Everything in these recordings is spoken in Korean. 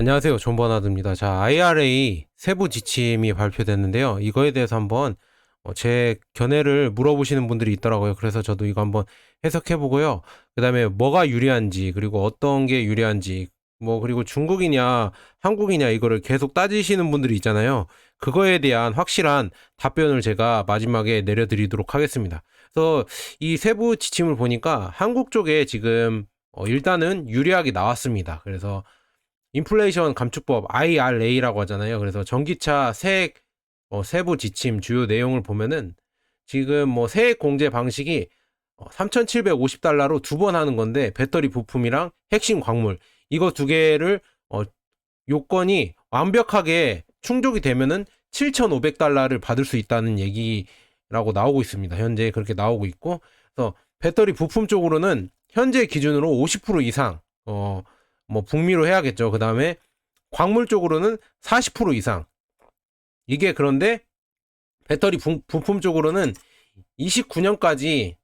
안녕하세요. 존버나드입니다. 자, IRA 세부 지침이 발표됐는데요. 이거에 대해서 한번 어, 제 견해를 물어보시는 분들이 있더라고요. 그래서 저도 이거 한번 해석해 보고요. 그 다음에 뭐가 유리한지, 그리고 어떤 게 유리한지, 뭐, 그리고 중국이냐, 한국이냐, 이거를 계속 따지시는 분들이 있잖아요. 그거에 대한 확실한 답변을 제가 마지막에 내려드리도록 하겠습니다. 그래서 이 세부 지침을 보니까 한국 쪽에 지금 어, 일단은 유리하게 나왔습니다. 그래서 인플레이션 감축법 IRA라고 하잖아요. 그래서 전기차 세액 어, 세부 지침 주요 내용을 보면은 지금 뭐 세액 공제 방식이 3,750달러로 두 번 하는 건데 배터리 부품이랑 핵심 광물 이거 두 개를 어, 요건이 완벽하게 충족이 되면은 7,500달러를 받을 수 있다는 얘기라고 나오고 있습니다. 현재 그렇게 나오고 있고 그래서 배터리 부품 쪽으로는 현재 기준으로 50% 이상 어, 뭐 북미로 해야겠죠. 그 다음에 광물 쪽으로는 40% 이상. 이게 그런데 배터리 부, 부품 쪽으로는 29년까지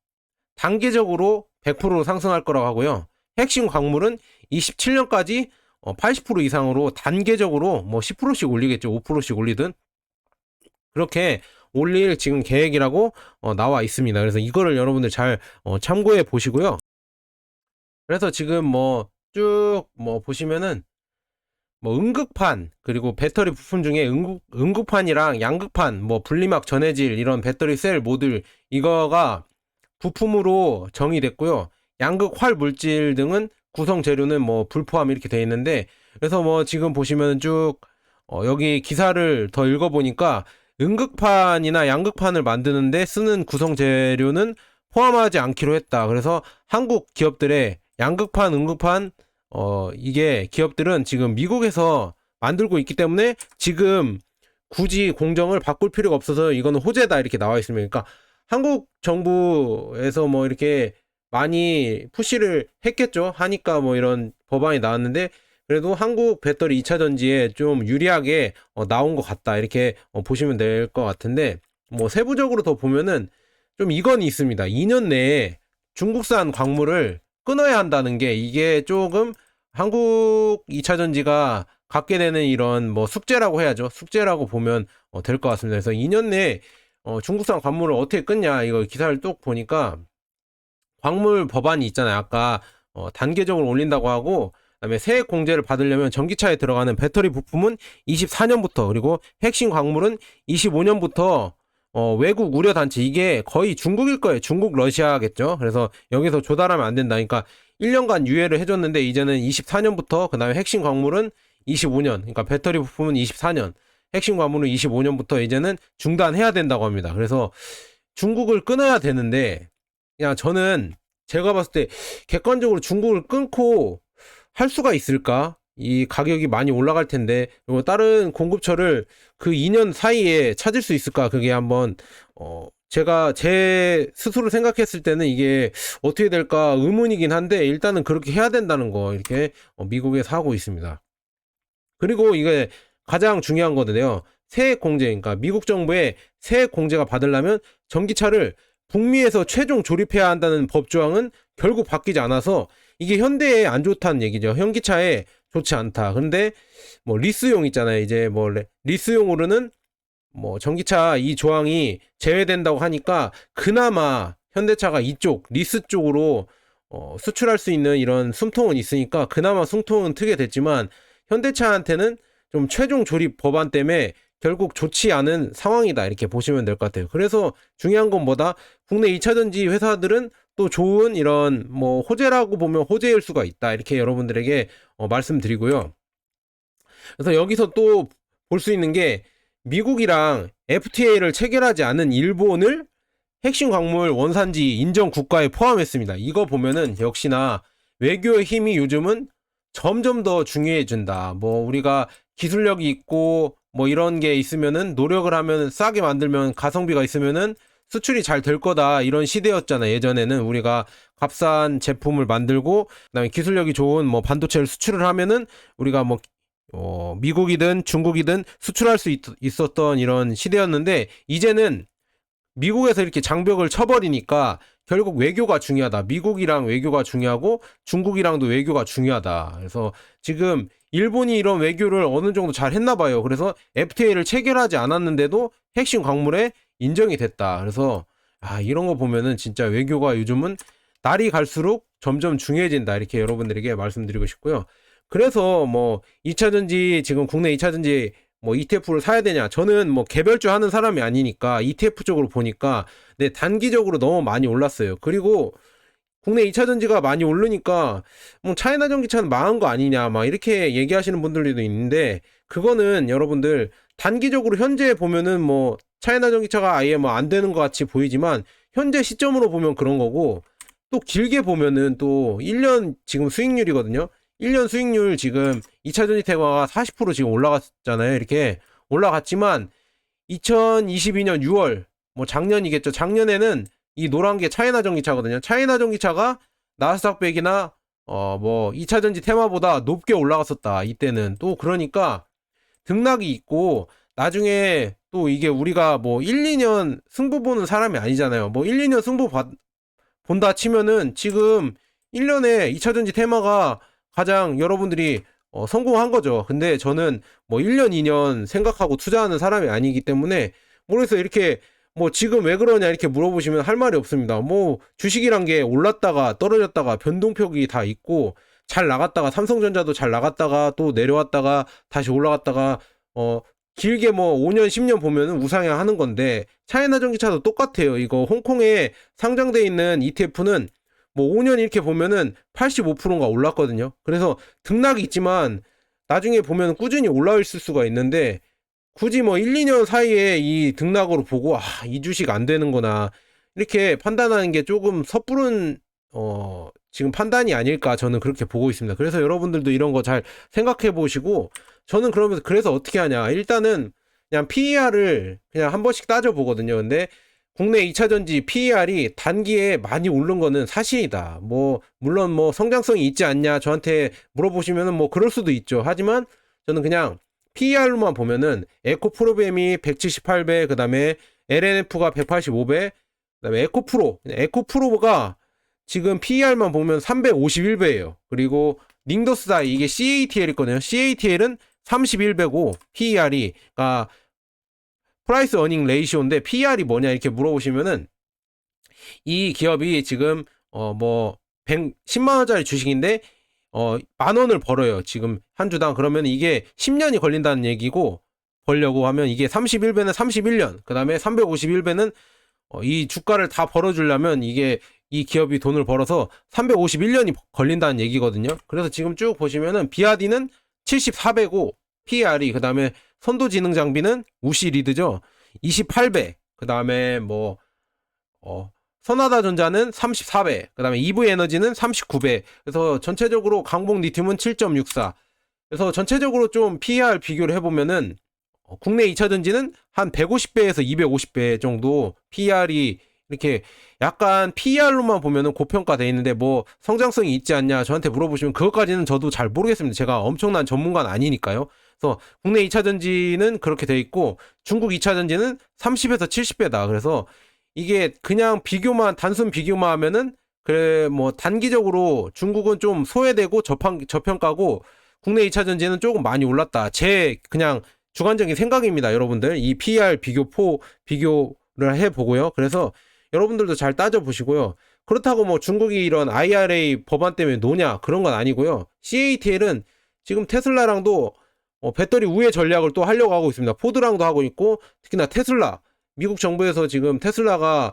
단계적으로 100% 상승할 거라고 하고요. 핵심 광물은 27년까지 80% 이상으로 단계적으로 뭐 10%씩 올리겠죠. 5%씩 올리든 그렇게 올릴 지금 계획이라고 어, 나와 있습니다. 그래서 이거를 여러분들 잘 어, 참고해 보시고요. 그래서 지금 뭐 쭉 뭐 보시면은 뭐 응급판 그리고 배터리 부품 중에 응급, 응급판이랑 양극판 뭐 분리막 전해질 이런 배터리 셀 모듈 이거가 부품으로 정의됐고요. 양극 활 물질 등은 구성 재료는 뭐 불포함 이렇게 돼 있는데 그래서 뭐 지금 보시면 쭉 어, 여기 기사를 더 읽어보니까 응극판이나 양극판을 만드는데 쓰는 구성 재료는 포함하지 않기로 했다. 그래서 한국 기업들의 양극판, 응극판 어 이게 기업들은 지금 미국에서 만들고 있기 때문에 지금 굳이 공정을 바꿀 필요가 없어서 이거는 호재다 이렇게 나와 있습니다. 그러니까 한국 정부에서 뭐 이렇게 많이 푸시를 했겠죠. 하니까 뭐 이런 법안이 나왔는데 그래도 한국 배터리 2차 전지에 좀 유리하게 어, 나온 것 같다 이렇게 어, 보시면 될 것 같은데 뭐 세부적으로 더 보면은 좀 이건 있습니다. 2년 내에 중국산 광물을 끊어야 한다는 게 이게 조금 한국 2차 전지가 갖게 되는 이런 뭐 숙제라고 해야죠. 숙제라고 보면 어, 될 것 같습니다. 그래서 2년 내에 어, 중국산 광물을 어떻게 끊냐 이거 기사를 또 보니까 광물 법안이 있잖아요. 아까 어, 단계적으로 올린다고 하고 그다음에 세액 공제를 받으려면 전기차에 들어가는 배터리 부품은 24년부터 그리고 핵심 광물은 25년부터 어, 외국 우려 단체 이게 거의 중국일 거예요. 중국 러시아겠죠. 그래서 여기서 조달하면 안 된다. 그러니까 1년간 유예를 해줬는데 이제는 24년부터 그다음에 핵심 광물은 25년. 그러니까 배터리 부품은 24년. 핵심 광물은 25년부터 이제는 중단해야 된다고 합니다. 그래서 중국을 끊어야 되는데 그냥 저는 제가 봤을 때 객관적으로 중국을 끊고 할 수가 있을까? 이 가격이 많이 올라갈 텐데 그리고 다른 공급처를 그 2년 사이에 찾을 수 있을까? 그게 한번 어 제가 제 스스로 생각했을 때는 이게 어떻게 될까 의문이긴 한데 일단은 그렇게 해야 된다는 거 이렇게 어, 미국에서 하고 있습니다. 그리고 이게 가장 중요한 거는요. 세액 공제, 그러니까 미국 정부의 세액 공제가 받으려면 전기차를 북미에서 최종 조립해야 한다는 법 조항은 결국 바뀌지 않아서 이게 현대에 안 좋다는 얘기죠. 현기차에 좋지 않다. 근데 뭐 리스용 있잖아요. 이제 뭐 리스용으로는 뭐 전기차 이 조항이 제외된다고 하니까 그나마 현대차가 이쪽 리스 쪽으로 어, 수출할 수 있는 이런 숨통은 있으니까 그나마 숨통은 트게 됐지만 현대차한테는 좀 최종 조립 법안 때문에 결국 좋지 않은 상황이다 이렇게 보시면 될 것 같아요. 그래서 중요한 건 뭐다? 국내 2차 전지 회사들은 또 좋은 이런 뭐 호재라고 보면 호재일 수가 있다 이렇게 여러분들에게 어, 말씀드리고요. 그래서 여기서 또 볼 수 있는 게 미국이랑 FTA를 체결하지 않은 일본을 핵심 광물 원산지 인정 국가에 포함했습니다. 이거 보면은 역시나 외교의 힘이 요즘은 점점 더 중요해진다. 뭐 우리가 기술력이 있고 뭐 이런 게 있으면은 노력을 하면 싸게 만들면 가성비가 있으면은 수출이 잘 될 거다 이런 시대였잖아 예전에는 우리가 값싼 제품을 만들고 그다음에 기술력이 좋은 뭐 반도체를 수출을 하면은 우리가 뭐 어, 미국이든 중국이든 수출할 수 있, 있었던 이런 시대였는데 이제는 미국에서 이렇게 장벽을 쳐버리니까 결국 외교가 중요하다. 미국이랑 외교가 중요하고 중국이랑도 외교가 중요하다. 그래서 지금 일본이 이런 외교를 어느 정도 잘 했나 봐요. 그래서 FTA를 체결하지 않았는데도 핵심 광물에 인정이 됐다. 그래서 아, 이런 거 보면은 진짜 외교가 요즘은 날이 갈수록 점점 중요해진다. 이렇게 여러분들에게 말씀드리고 싶고요. 그래서 뭐 2차 전지 지금 국내 2차 전지 뭐 ETF를 사야 되냐? 저는 뭐 개별주 하는 사람이 아니니까 ETF 쪽으로 보니까 네, 단기적으로 너무 많이 올랐어요. 그리고 국내 2차 전지가 많이 오르니까 뭐 차이나 전기차는 망한 거 아니냐 막 이렇게 얘기하시는 분들도 있는데 그거는 여러분들 단기적으로 현재 보면은 뭐 차이나 전기차가 아예 뭐 안 되는 것 같이 보이지만 현재 시점으로 보면 그런 거고 또 길게 보면은 또 1년 지금 수익률이거든요. 1년 수익률 지금 2차 전지 태과가 40% 지금 올라갔잖아요. 이렇게 올라갔지만 2022년 6월 뭐 작년이겠죠. 작년에는 이 노란 게 차이나 전기차거든요. 차이나 전기차가 나스닥 100이나 어 뭐 2차 전지 테마보다 높게 올라갔었다. 이때는 또 그러니까 등락이 있고 나중에 또 이게 우리가 뭐 1, 2년 승부 보는 사람이 아니잖아요. 뭐 1, 2년 승부 봐- 본다 치면은 지금 1년에 2차 전지 테마가 가장 여러분들이 어, 성공한 거죠. 근데 저는 뭐 1년, 2년 생각하고 투자하는 사람이 아니기 때문에 모르겠어요. 이렇게 뭐 지금 왜 그러냐 이렇게 물어보시면 할 말이 없습니다. 뭐 주식이란 게 올랐다가 떨어졌다가 변동폭이 다 있고 잘 나갔다가 삼성전자도 잘 나갔다가 또 내려왔다가 다시 올라갔다가 어 길게 뭐 5년, 10년 보면은 우상향 하는 건데 차이나 전기차도 똑같아요. 이거 홍콩에 상장돼 있는 ETF는 뭐 5년 이렇게 보면은 85%가 올랐거든요. 그래서 등락이 있지만 나중에 보면 꾸준히 올라 있을 수가 있는데 굳이 뭐 1, 2년 사이에 이 등락으로 보고 아, 이 주식 안 되는구나. 이렇게 판단하는 게 조금 섣부른 어 지금 판단이 아닐까 저는 그렇게 보고 있습니다. 그래서 여러분들도 이런 거 잘 생각해 보시고 저는 그러면서 그래서 어떻게 하냐? 일단은 그냥 PER을 그냥 한 번씩 따져 보거든요. 근데 국내 2차 전지 PER이 단기에 많이 오른 거는 사실이다. 뭐 물론 뭐 성장성이 있지 않냐 저한테 물어보시면은 뭐 그럴 수도 있죠. 하지만 저는 그냥 PER로만 보면은 에코프로뱀이 178배, 그다음에 LNF가 185배, 그다음에 에코프로, 에코프로가 지금 PER만 보면 351배예요. 그리고 닝더스다이 이게 CATL 있거든요. CATL은 31배고 PER이 그러니까 프라이스 어닝 레이시오인데 PER이 뭐냐 이렇게 물어보시면은 이 기업이 지금 어뭐 110만 원짜리 주식인데 어 만 원을 벌어요. 지금 한 주당 그러면 이게 10년이 걸린다는 얘기고 벌려고 하면 이게 31배는 31년, 그다음에 351배는 어, 이 주가를 다 벌어주려면 이게 이 기업이 돈을 벌어서 351년이 걸린다는 얘기거든요. 그래서 지금 쭉 보시면은 비아디는 74배고 PR이 그 다음에 선도지능 장비는 우시 리드죠. 28배. 그 다음에 뭐 어, 선하다 전자는 34배. 그 다음에 EV 에너지는 39배. 그래서 전체적으로 강봉 리튬은 7.64. 그래서 전체적으로 좀 PER 비교를 해 보면은 어, 국내 2차 전지는 한 150배에서 250배 정도 PER이 이렇게 약간 PER로만 보면은 고평가돼 있는데 뭐 성장성이 있지 않냐 저한테 물어보시면 그것까지는 저도 잘 모르겠습니다. 제가 엄청난 전문가는 아니니까요. 그래서 국내 2차 전지는 그렇게 돼 있고 중국 2차 전지는 30에서 70배다. 그래서 이게 그냥 비교만 단순 비교만 하면은 그래 뭐 단기적으로 중국은 좀 소외되고 저평, 저평가고 국내 2차 전지는 조금 많이 올랐다. 제 그냥 주관적인 생각입니다, 여러분들. 이 PER 비교포 비교를 해 보고요. 그래서 여러분들도 잘 따져 보시고요. 그렇다고 뭐 중국이 이런 IRA 법안 때문에 노냐 그런 건 아니고요. CATL은 지금 테슬라랑도 어, 배터리 우회 전략을 또 하려고 하고 있습니다. 포드랑도 하고 있고 특히나 테슬라 미국 정부에서 지금 테슬라가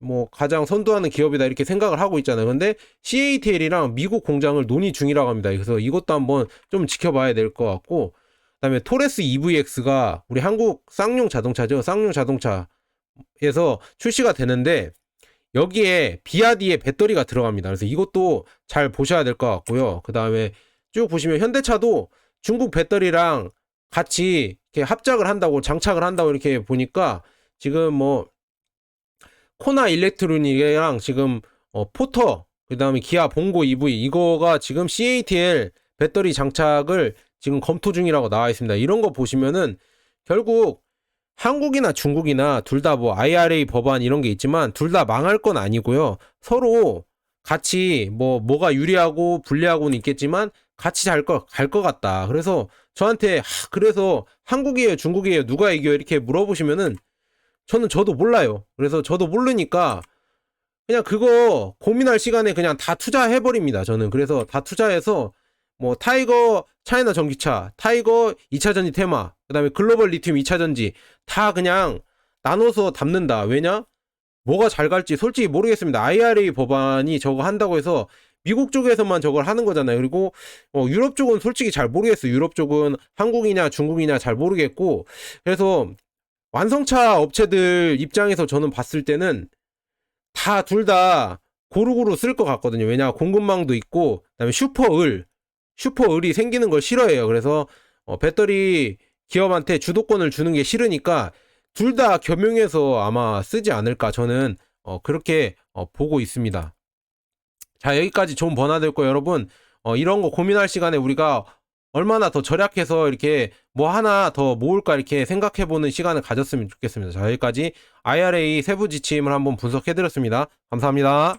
뭐 가장 선도하는 기업이다 이렇게 생각을 하고 있잖아요. 근데 CATL이랑 미국 공장을 논의 중이라고 합니다. 그래서 이것도 한번 좀 지켜봐야 될 것 같고 그다음에 토레스 EVX가 우리 한국 쌍용 자동차죠. 쌍용 자동차 에서 출시가 되는데 여기에 비아디의 배터리가 들어갑니다. 그래서 이것도 잘 보셔야 될 것 같고요. 그 다음에 쭉 보시면 현대차도 중국 배터리랑 같이 이렇게 합작을 한다고 장착을 한다고 이렇게 보니까 지금 뭐 코나 일렉트로닉이랑 지금 어, 포터 그 다음에 기아 봉고 EV 이거가 지금 CATL 배터리 장착을 지금 검토 중이라고 나와 있습니다. 이런 거 보시면은 결국 한국이나 중국이나 둘 다 뭐 IRA 법안 이런 게 있지만 둘 다 망할 건 아니고요. 서로 같이 뭐 뭐가 유리하고 불리하고는 있겠지만 같이 잘거갈것 같다. 그래서 저한테 하, 그래서 한국이에요, 중국이에요, 누가 이겨 이렇게 물어보시면은 저는 저도 몰라요. 그래서 저도 모르니까 그냥 그거 고민할 시간에 그냥 다 투자해 버립니다. 저는 그래서 다 투자해서 뭐 타이거 차이나 전기차, 타이거 2차 전지 테마, 그다음에 글로벌 리튬 2차 전지 다 그냥 나눠서 담는다. 왜냐? 뭐가 잘 갈지 솔직히 모르겠습니다. IRA 법안이 저거 한다고 해서 미국 쪽에서만 저걸 하는 거잖아요. 그리고 어, 유럽 쪽은 솔직히 잘 모르겠어요. 유럽 쪽은 한국이냐 중국이냐 잘 모르겠고 그래서 완성차 업체들 입장에서 저는 봤을 때는 다 둘 다 고루고루 쓸 것 같거든요. 왜냐 공급망도 있고 그다음에 슈퍼을 슈퍼 을이 생기는 걸 싫어해요. 그래서 어, 배터리 기업한테 주도권을 주는 게 싫으니까 둘 다 겸용해서 아마 쓰지 않을까 저는 어, 그렇게 어, 보고 있습니다. 자 여기까지 좀 번화됐고 여러분 어, 이런 거 고민할 시간에 우리가 얼마나 더 절약해서 이렇게 뭐 하나 더 모을까 이렇게 생각해보는 시간을 가졌으면 좋겠습니다. 자 여기까지 IRA 세부 지침을 한번 분석해드렸습니다. 감사합니다.